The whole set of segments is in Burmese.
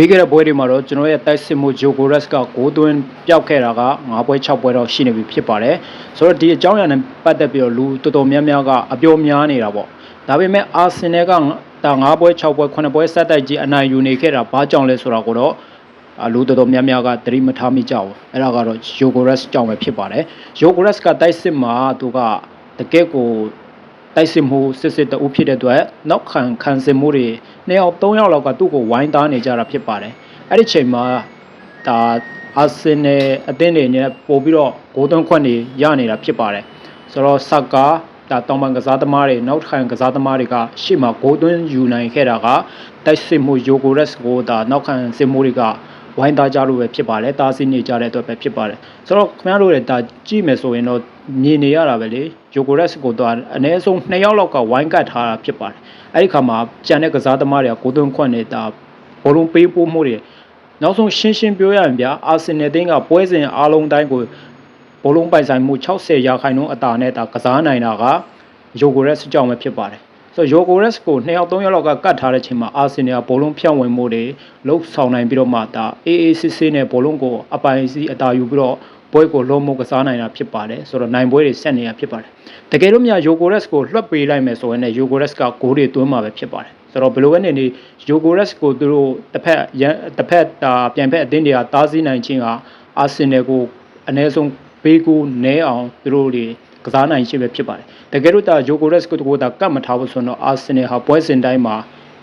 ပြီးခဲ့တဲ့ပွဲတွေမှာတော့ကျွန်တော်ရဲ့တိုက်စစ်မှုဂျိုကိုရက်စ်က6သွင်းပျောက်ခဲ့တာက9ပွဲ6ပွဲတော့ရှိနေပြီဖြစ်ပါတယ်ဆိုတော့ဒီအကြောင်းအရာနဲ့ပတ်သက်ပြီးတော့လူတော်တော်များများကအပြောများနေတာပေါ့ဒါပေမဲ့အာဆင်နယ်ကဒါ9ပွဲ6ပွဲ9ပွဲဆက်တိုက်ကြီးအနိုင်ယူနေခဲ့တာဘာကြောင့်လဲဆိုတာကိုတော့အလူတော်တော်များများကသတိမထားမိကြဘူးအဲ့ဒါကတော့ဂျိုကိုရက်စ်ကြောင့်ပဲဖြစ်ပါတယ်ဂျိုကိုရက်စ်ကတိုက်စစ်မှာသူကတကယ့်ကို တိုက်စစ်မှုစစ်စစ်တအုပ်ဖြစ်တဲ့အတွက်နောက်ခံခံစစ်မှုတွေနှစ်ယောက်သုံးယောက်လောက်ကသူ့ကိုဝိုင်းသားနေကြတာဖြစ်ပါတယ်အဲ့ဒီချိန်မှာဒါအာဆင်နယ်အသင်းတွေနဲ့ပို့ပြီးတော့ဂိုးသွင်းခွင့်တွေရနေတာဖြစ်ပါတယ်ဆိုတော့ဆာကာဒါတောင်ပန်ကစားသမားတွေနောက်ခံကစားသမားတွေကရှေ့မှာဂိုးသွင်းယူနိုင်ခဲ့တာကတိုက်စစ်မှုယိုကိုရက်စ်ကိုဒါနောက်ခံစစ်မှုတွေက ဝိုင်းသားကြလို့ပဲဖြစ်ပါတယ်တားဆီးနေကြတဲ့အတွက်ပဲဖြစ်ပါတယ်ဆိုတော့ခင်ဗျားတို့လည်းဒါကြည့်မယ်ဆိုရင်တော့မြင်နေရတာပဲလေယိုကိုရက်စ်ကိုတော့အနည်းဆုံး2ယောက်လောက်ကဝိုင်းကတ်ထားတာဖြစ်ပါတယ်အဲ့ဒီခါမှာကြံတဲ့ကစားသမားတွေကကိုသွင်းခွင့်နေတာဘောလုံးပေးပို့မှုတွေနောက်ဆုံးရှင်းရှင်းပြောရရင်ဗျာအာဆင်နယ်တင်းကပွဲစဉ်အားလုံးတိုင်းကိုဘောလုံးပိုင်ဆိုင်မှု60ရာခိုင်နှုန်းအတာနဲ့ဒါကစားနိုင်တာကယိုကိုရက်စ်ကြောင့်ပဲဖြစ်ပါတယ် ဆိုတော့ယိုကိုရက်စ်ကို2ယောက်3ယောက်လောက်ကကတ်ထားတဲ့ချိန်မှာအာဆင်နယ်ကဘောလုံးဖြန့်ဝင်မှုတွေလှုပ်ဆောင်နိုင်ပြီးတော့မှဒါအေးအေးဆေးဆေးနဲ့ဘောလုံးကိုအပိုင်စီအတာယူပြီးတော့ပွဲကိုလုံးမကစားနိုင်တာဖြစ်ပါတယ်ဆိုတော့နိုင်ပွဲတွေဆက်နေတာဖြစ်ပါတယ်တကယ်လို့များယိုကိုရက်စ်ကိုလွှတ်ပေးလိုက်မယ်ဆိုရင်လည်းယိုကိုရက်စ်ကဂိုးတွေသွင်းမှာပဲဖြစ်ပါတယ်ဆိုတော့ဘယ်လိုပဲနေနေယိုကိုရက်စ်ကိုသူတို့တစ်ဖက်ရန်တစ်ဖက်ဒါပြန်ဖက်အသင်းတွေကတားဆီးနိုင်ခြင်းဟာအာဆင်နယ်ကိုအနည်းဆုံးဘေးကိုနဲအောင်သူတို့တွေ ကစားနိုင်ခြင်းပဲဖြစ်ပါတယ်တကယ်လို့ဒါယိုကိုရက်စ်ကိုတကိုဒါကတ်မထားဘူးဆိုတော့အာဆင်နယ်ဟာပွဲစဉ်တိုင်းမှာ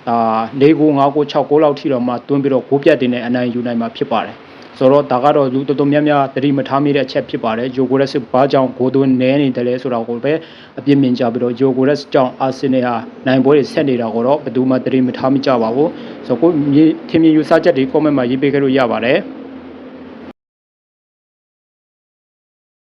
ဒါ၄ကို၅ကို6ကိုလောက်ထိတော့မှတွန်းပြီးတော့ဂိုးပြတ်တင်တဲ့အနိုင်ယူနိုင်မှာဖြစ်ပါတယ်ဆိုတော့ဒါကတော့လူတော်တော်များများသတိမထားမိတဲ့အချက်ဖြစ်ပါတယ်ယိုကိုရက်စ်ဘာကြောင့်ဂိုးသွင်းနဲနေတယ်လဲဆိုတာကိုပဲအပြစ်မြင်ကြပြီးတော့ယိုကိုရက်စ်ကြောင့်အာဆင်နယ်ဟာနိုင်ပွဲတွေဆက်နေတာကိုတော့ဘယ်သူမှသတိမထားမိကြပါဘူးဆိုတော့ကိုမြေထင်မြင်ယူဆချက်တွေ comment မှာရေးပေးခဲ့လို့ရပါတယ်